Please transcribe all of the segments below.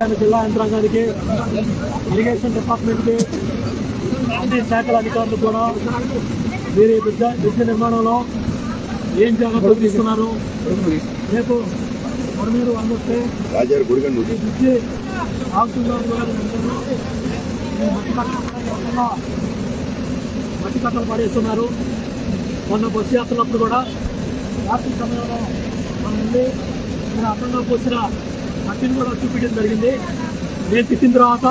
జిల్లా యంత్రాంగానికి ఇరిగేషన్ డిపార్ట్మెంట్కి అన్ని శాఖల అధికారులు కూడా మీరు ఈ బ్రిడ్జ బ్రిడ్జ్ నిర్మాణంలో ఏం జాగ్రత్తలు తీసుకున్నారు? రేపు మీరు గుడిగండు. ఈ బ్రిడ్జి మట్టి కట్టలు పడేస్తున్నారు. మొన్న బస్సు యాత్రలప్పుడు కూడా రాత్రి సమయంలో మనం ఇక్కడ అడ్డంగా పోసిన మట్టిని కూడా చూపించడం జరిగింది. నేను తిట్టిన తర్వాత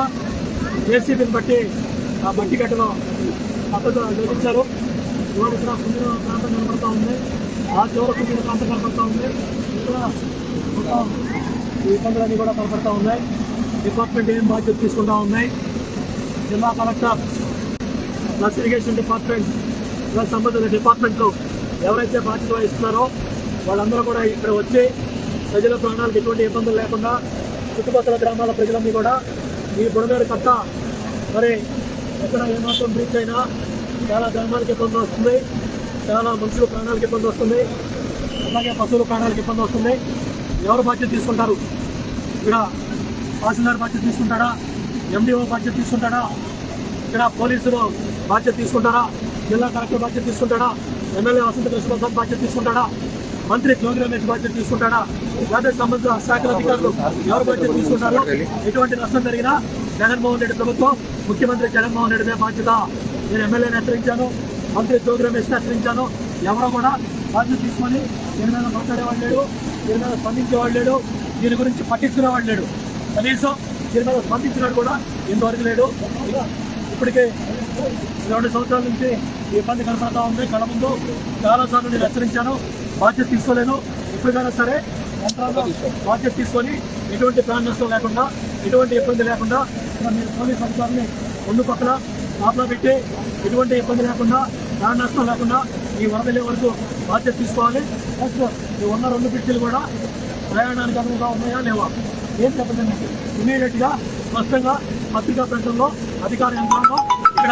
జేసీబీని బట్టి ఆ మట్టి గట్టలో పద్ధతి నిర్మించారు ఇవాళ ఇక్కడ కుందిన ప్రాంతం కనబడతా ఉంది. ఆ చివర కుందిన ప్రాంతం కనపడతా ఉంది. ఇక్కడ మొత్తం ఈ ఇబ్బందులన్నీ కూడా కనబడతా ఉన్నాయి. డిపార్ట్మెంట్ ఏం బాధ్యత తీసుకుంటా ఉన్నాయి జిల్లా collector plus irrigation department plus సంబంధిత డిపార్ట్మెంట్లు ఎవరైతే బాధ్యత వహిస్తున్నారో వాళ్ళందరూ కూడా ఇక్కడ వచ్చి ప్రజల ప్రాణాలకు ఎటువంటి ఇబ్బందులు లేకుండా చుట్టుపక్కల గ్రామాల ప్రజలన్నీ కూడా ఈ బుడమేరు కట్ట మరి ఎక్కడ ఏమాత్రం బ్రీచ్ అయినా చాలా గ్రామాలకు ఇబ్బంది వస్తుంది. చాలా మనుషులు ప్రాణాలకు ఇబ్బంది వస్తుంది. అలాగే పశువుల ప్రాణాలకు ఇబ్బంది వస్తుంది. ఎవరు బాధ్యత తీసుకుంటారు? ఇక్కడ తహసీల్దార్ బాధ్యత తీసుకుంటాడా? ఎండిఓ బాధ్యత తీసుకుంటాడా? ఇక్కడ పోలీసులు బాధ్యత తీసుకుంటారా? జిల్లా కలెక్టర్ బాధ్యత తీసుకుంటాడా? ఎమ్మెల్యే వసంత కృష్ణ బాధ్యత తీసుకుంటాడా? మంత్రి జోగి రమేష్ బాధ్యత తీసుకుంటాడా? లేదా సంబంధిత శాఖల అధికారులు ఎవరు బాధ్యత తీసుకుంటారో ఎటువంటి నష్టం జరిగినా జగన్మోహన్ రెడ్డి ప్రభుత్వం ముఖ్యమంత్రి జగన్మోహన్ రెడ్డి బాధ్యత. నేను ఎమ్మెల్యేని హెచ్చరించాను మంత్రి జోగి రమేష్ హెచ్చరించాను. ఎవరో కూడా బాధ్యత తీసుకొని దీని మీద మాట్లాడేవాడు లేడు దీని మీద స్పందించేవాడు లేడు దీని గురించి పట్టించుకునేవాడు లేడు. కనీసం దీని మీద స్పందించినాడు కూడా ఇంతవరకు లేడు. ఇప్పటికే రెండు సంవత్సరాల నుంచి ఈ ఇబ్బంది కనపడతా ఉంది. కళ ముందు చాలాసార్లు నేను హెచ్చరించాను బాధ్యత తీసుకోలేను. ఇప్పటికైనా సరే యంత్రాంగం బాధ్యత తీసుకొని ఎటువంటి ప్రాణ నష్టం లేకుండా ఎటువంటి ఇబ్బంది లేకుండా మీరు పోలీస్ అధికారులు ముందు పక్కన కాపలా పెట్టి ఎటువంటి ఇబ్బంది లేకుండా ప్రాణ నష్టం లేకుండా ఈ వరదలే వరకు బాధ్యత తీసుకోవాలి. ప్లస్ ఈ ఉన్న రెండు బ్రిడ్జిలు కూడా ప్రయాణానికి అనువుగా ఉన్నాయా లేవా? ఏం చెప్పండి ఇమీడియట్గా స్పష్టంగా పత్రికా ప్రకటనలో అధికార యంత్రాంగం ఇక్కడ